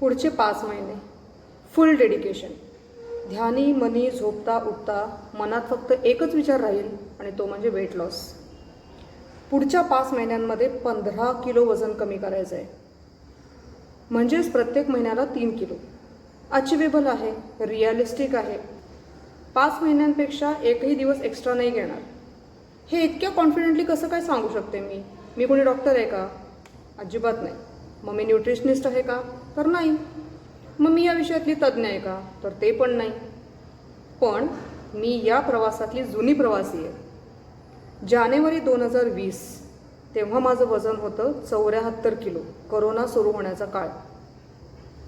पुढचे पाच महिने. फुल डेडिकेशन ध्यानी मनी झोपता उठता मनात फक्त एकच विचार राहील आणि तो म्हणजे वेट लॉस पुढच्या पाच महिन्यांमध्ये पंधरा किलो वजन कमी करायचं आहे. म्हणजेच प्रत्येक महिन्याला तीन किलो. अचिवेबल आहे रिअलिस्टिक आहे. पाच महिन्यांपेक्षा एकही दिवस एक्स्ट्रा नाही घेणार. हे इतक्या कॉन्फिडेंटली कसं काय सांगू शकते मी? मी कोणी डॉक्टर आहे का? अजिबात नाही. मग मी न्यूट्रिशनिस्ट आहे का? तर नाही. मग मी या विषयातली तज्ज्ञ आहे का? तर ते पण नाही. पण मी या प्रवासातली जुनी प्रवासी आहे. जानेवारी दोन हजार वीस तेव्हा माझं वजन होतं चौऱ्याहत्तर किलो. करोना सुरू होण्याचा काळ.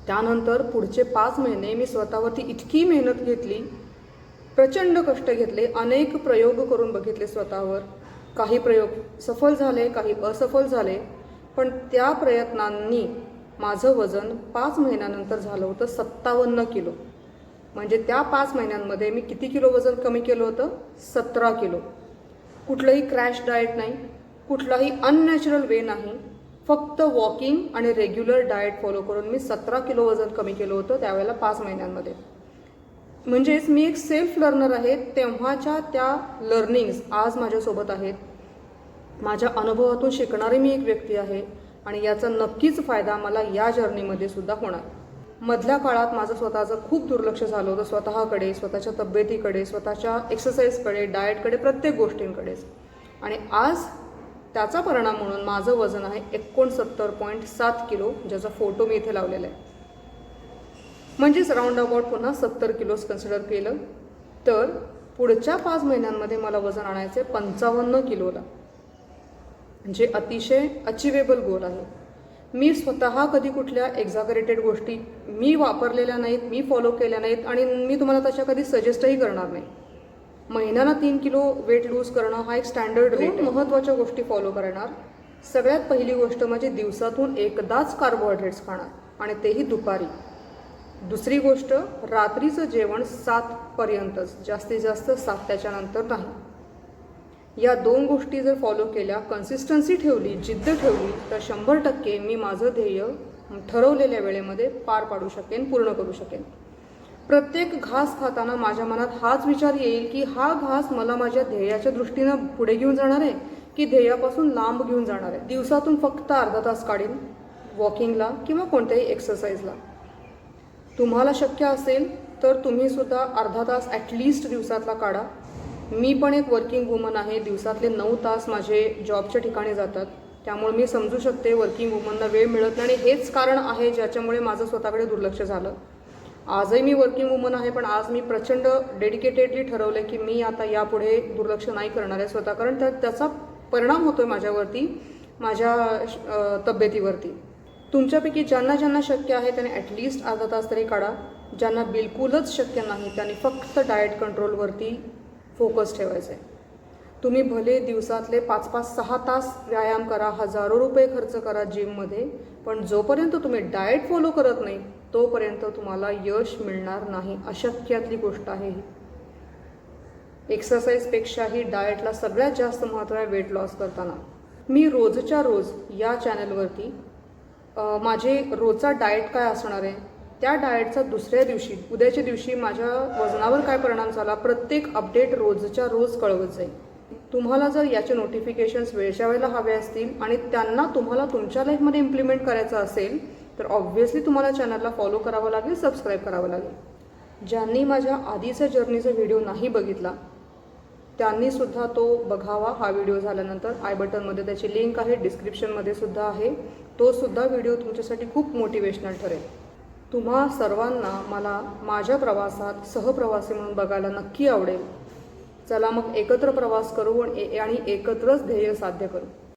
त्यानंतर पुढचे पाच महिने मी स्वतःवरती इतकी मेहनत घेतली प्रचंड कष्ट घेतले अनेक प्रयोग करून बघितले स्वतःवर. काही प्रयोग सफल झाले काही असफल झाले पण त्या प्रयत्नांनी माझं वजन पाच महिन्यानंतर झालं होतं सत्तावन्न किलो. म्हणजे त्या पाच महिन्यांमध्ये मी किती किलो वजन कमी केलं होतं? सतरा किलो. कुठलंही क्रॅश डाएट नाही कुठलाही अननॅचरल वे नाही. फक्त वॉकिंग आणि रेग्युलर डाएट फॉलो करून मी सतरा किलो वजन कमी केलं होतं त्यावेळेला पाच महिन्यांमध्ये. म्हणजेच मी एक सेल्फ लर्नर आहे तेव्हाच्या त्या लर्निंग्स आज माझ्यासोबत आहेत. माझ्या अनुभवातून शिकणारी मी एक व्यक्ती आहे. आणि याचा नक्कीच फायदा मला या जर्नीमध्ये सुद्धा होणार. मधल्या काळात माझं स्वतःचं खूप दुर्लक्ष झालं होतं स्वतःकडे स्वतःच्या तब्येतीकडे स्वतःच्या एक्सरसाइजकडे डाएटकडे प्रत्येक गोष्टींकडेच आणि आज त्याचा परिणाम म्हणून माझं वजन आहे एकोणसत्तर पॉईंट सात किलो ज्याचा फोटो मी इथे लावलेला आहे. म्हणजेच राऊंड अबाउट पुन्हा सत्तर किलोज कन्सिडर केलं तर पुढच्या पाच महिन्यांमध्ये मला वजन आणायचे पंचावन्न किलोला. म्हणजे अतिशय अचिवेबल गोल आहे. मी स्वतः कधी कुठल्या एक्झागरेटेड गोष्टी मी वापरलेल्या नाहीत मी फॉलो केल्या नाहीत आणि मी तुम्हाला तशा कधी सजेस्टही करणार नाही. महिन्याला तीन किलो वेट लूज करणं हा एक स्टँडर्ड रेट महत्त्वाच्या गोष्टी फॉलो करणार. सगळ्यात पहिली गोष्ट म्हणजे दिवसातून एकदाच कार्बोहायड्रेट्स खाणार आणि तेही दुपारी. दुसरी गोष्ट रात्रीचं जेवण सातपर्यंतच जास्तीत जास्त सात त्याच्यानंतर नाही. या दोन गोष्टी जर फॉलो केल्या कन्सिस्टन्सी ठेवली जिद्द ठेवली तर शंभर टक्के मी माझं ध्येय ठरवलेल्या वेळेमध्ये पार पाडू शकेन पूर्ण करू शकेन. प्रत्येक घास खाताना माझ्या मनात हाच विचार येईल की हा घास मला माझ्या ध्येयाच्या दृष्टीनं पुढे घेऊन जाणार आहे की ध्येयापासून लांब घेऊन जाणार आहे? दिवसातून फक्त अर्धा तास काढीन वॉकिंगला किंवा कोणत्याही एक्सरसाइजला तुम्हाला शक्य असेल तर तुम्ही सुद्धा अर्धा तास ॲटलिस्ट दिवसातला काढा. मी पण एक वर्किंग वुमन आहे. दिवसातले नऊ तास माझे जॉबच्या ठिकाणी जातात. त्यामुळे मी समजू शकते वर्किंग वुमनला वेळ मिळत नाही आणि हेच कारण आहे ज्याच्यामुळे माझं स्वतःकडे दुर्लक्ष झालं. आजही मी वर्किंग वुमन आहे पण आज मी प्रचंड डेडिकेटेडली ठरवलं की मी आता यापुढे दुर्लक्ष नाही करणार आहे स्वतः. कारण त्या त्याचा परिणाम होतो आहे माझ्यावरती माझ्या तब्येतीवरती. तुमच्यापैकी ज्यांना ज्यांना शक्य आहे त्याने ॲटलिस्ट अर्धा तास तरी काढा. ज्यांना बिलकुलच शक्य नाही त्यांनी फक्त डाएट कंट्रोलवरती फोकस ठेवायचा आहे तुम्ही भले दिवसातले पाच पाच सहा तास व्यायाम करा हजारो रुपये खर्च करा जिममध्ये पण जोपर्यंत तुम्ही डाएट फॉलो करत नाही तोपर्यंत तुम्हाला यश मिळणार नाही. अशक्यातली गोष्ट आहे ही. एक्सरसाइजपेक्षाही डाएटला सगळ्यात जास्त महत्त्व आहे वेट लॉस करताना. मी रोजच्या रोज या चॅनलवरती माझे रोजचा डाएट काय असणार आहे? त्या डाएटचा दुसऱ्या दिवशी उद्याच्या दिवशी माझ्या वजनावर काय परिणाम झाला प्रत्येक अपडेट रोजच्या रोज कळवत जाईल. तुम्हाला जर याचे नोटिफिकेशन्स वेळच्या वेळेला हवे असतील आणि त्यांना तुम्हाला तुमच्या लाईफमध्ये इम्प्लिमेंट करायचं असेल तर ऑब्व्हियसली तुम्हाला चॅनलला फॉलो करावं लागेल सबस्क्राईब करावं लागेल. ज्यांनी माझ्या आधीचा जर्नीचा व्हिडिओ नाही बघितला त्यांनी सुद्धा तो बघावा. हा व्हिडिओ झाल्यानंतर आय बटनमध्ये त्याची लिंक आहे डिस्क्रिप्शनमध्ये सुद्धा आहे. तो सुद्धा व्हिडिओ तुमच्यासाठी खूप मोटिवेशनल ठरेल. तुम्हा सर्वांना मला माझ्या प्रवासात सहप्रवासी म्हणून बघायला नक्की आवडेल. चला मग एकत्र प्रवास करू आणि आणि एकत्रच ध्येय साध्य करू.